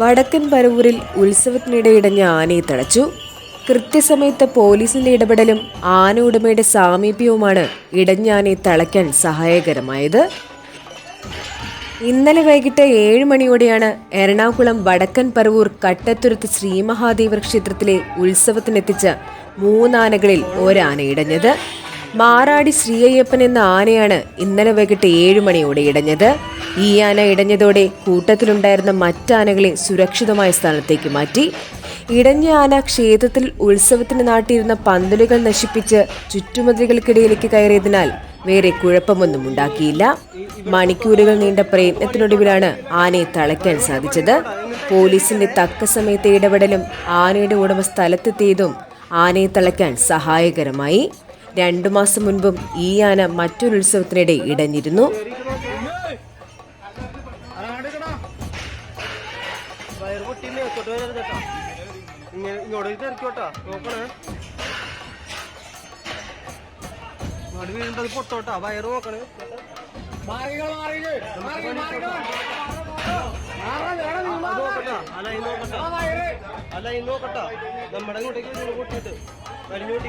വടക്കൻ പരവൂരിൽ ഉത്സവത്തിനിടെ ഇടഞ്ഞ ആനയെ തടച്ചു. കൃത്യസമയത്ത് പോലീസിന്റെ ഇടപെടലും ആന ഉടമയുടെ സാമീപ്യവുമാണ് ഇടഞ്ഞാനെ തളയ്ക്കാൻ സഹായകരമായത്. ഇന്നലെ വൈകിട്ട് ഏഴ് മണിയോടെയാണ് എറണാകുളം വടക്കൻ പരവൂർ കട്ടത്തുരുത്ത് ശ്രീമഹാദേവർ ക്ഷേത്രത്തിലെ ഉത്സവത്തിനെത്തിച്ച മൂന്നാനകളിൽ ഒരാന ഇടഞ്ഞത്. മാറാടി ശ്രീഅയ്യപ്പൻ എന്ന ആനയാണ് ഇന്നലെ വൈകിട്ട് ഏഴ് മണിയോടെ ഇടഞ്ഞത്. ഈ ആന ഇടഞ്ഞതോടെ കൂട്ടത്തിലുണ്ടായിരുന്ന മറ്റാനകളെ സുരക്ഷിതമായ സ്ഥലത്തേക്ക് മാറ്റി. ഇടഞ്ഞ ആന ക്ഷേത്രത്തിൽ ഉത്സവത്തിന് നാട്ടിയിരുന്ന പന്തലുകൾ നശിപ്പിച്ച് ചുറ്റുമതിലുകൾക്കിടയിലേക്ക് കയറിയതിനാൽ വേറെ കുഴപ്പമൊന്നും ഉണ്ടാക്കിയില്ല. മണിക്കൂറുകൾ നീണ്ട പ്രയത്നത്തിനൊടുവിലാണ് ആനയെ തളയ്ക്കാൻ സാധിച്ചത്. പോലീസിന്റെ തക്ക സമയത്തെ ഇടപെടലും ആനയുടെ ഉടമ സ്ഥലത്തെത്തിയതും ആനയെ തളയ്ക്കാൻ സഹായകരമായി. രണ്ടു മാസം മുൻപും ഈ ആന മറ്റൊരു ഉത്സവത്തിനിടെ ഇടഞ്ഞിരുന്നു. വയറ് പൊട്ടി മേത്തോട്ട് വരരുത് കേട്ടോ. ഇങ്ങനെ ഇങ്ങോട്ട് തെറിക്കോട്ടാ നോക്കണേ. ഇങ്ങോട്ട് വീഴുമ്പോ അത് പൊട്ടോട്ടാ വയറ് നോക്കണേ. അല്ല ഇന്ന് നോക്കട്ടാ. നമ്മുടെ ഇങ്ങോട്ടേക്ക് പൊട്ടിയിട്ട്. വലിഞ്ഞു പൊട്ടി